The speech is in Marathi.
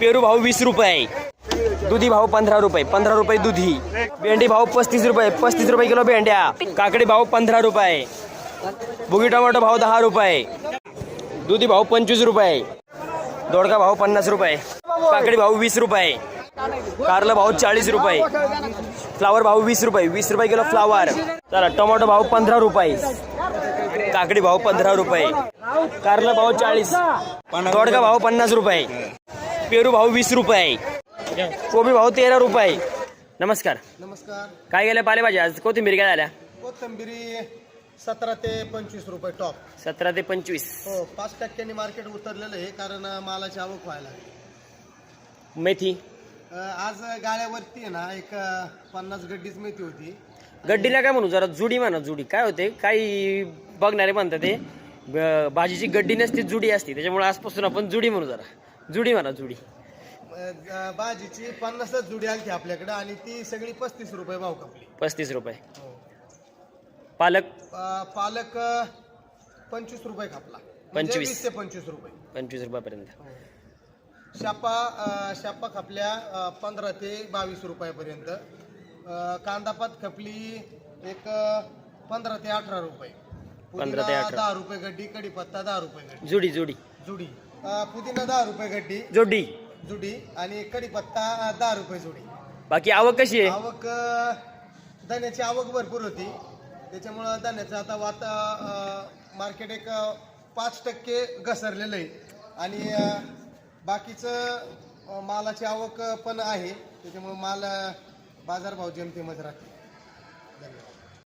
पेरू भाव वीस रुपये. दुधी भाव पंधरा रुपये. पंधरा रुपये दुधी. भेंडी भाव पस्तीस रुपये. पस्तीस रुपये किलो भेंड्या. काकडी भाव पंधरा रुपये. भुगी टोमॅटो भाव दहा रुपये. दुधी भाव पंचवीस रुपये. दोडका भाव पन्नास रुपये. काकडी भाव वीस रुपये. कारलं भाव चाळीस रुपये. फ्लावर भाव वीस रुपये. वीस रुपये किलो फ्लावर. चला टोमॅटो भाव पंधरा रुपये. काकडी भाव पंधरा रुपये. कारलं भाव चाळीस. दोडका भाव पन्नास रुपये. पेरू भाव वीस रुपये. कोबी भाव तेरा रुपये. नमस्कार. नमस्कार. काय गेल्या पालेभाज्या आज? कोथिंबीर काय झाल्या? कोथंबिरी सतरा ते पंचवीस रुपये टॉप. सतरा ते पंचवीस. हो पाच टक्क्यांनी मार्केट उतरलेलं आहे कारण मालाची आवक व्हायला. मेथी? अं, आज गाड्यावरती आहे ना एक अं, पन्नास गड्डीच मेथी होती. गड्डीला काय म्हणू जरा जुडी म्हणा जुडी. काय होते? काही बघणारे म्हणतात ते ब- भाजीची गड्डी नसते जुडी असते. त्याच्यामुळे आजपासून आपण जुडी म्हणू जरा. जुडी म्हणा जुडी. अं, भाजीची पन्नासच जुडी आली आपल्याकडे आणि ती सगळी पस्तीस रुपये भाव कापली. पस्तीस रुपये. पालक? अं, पालक अं, पंचवीस रुपये कापला. म्हणजे पंचवीस. वीस ते पंचवीस रुपये. पंचवीस रुपयापर्यंत. शापा अं, शापा खपल्या अं, पंधरा ते बावीस रुपयापर्यंत. अं, कांदापात खपली एक अं, पंधरा ते अठरा रुपये. पंधरा ते पुदिना अठरा. दहा रुपये गड्डी कढीपत्ता दहा रुपये गड्डी. जुडी जुडी. जुडी. पुदिना दहा रुपये गड्डी. जोडी. जुडी आणि कढीपत्ता दहा रुपये जुडी. बाकी आवक कशी आहे? आवक अं, धान्याची आवक भरपूर होती. त्याच्यामुळं धान्याचं आता वाता मार्केट एक अं, पाच टक्के घसरलेलं आहे. आणि अं, बाकीचं अं, मालाची आवक पण आहे. त्याच्यामुळं माल अं, बाजारभाव जेमतेमच राहते. धन्यवाद.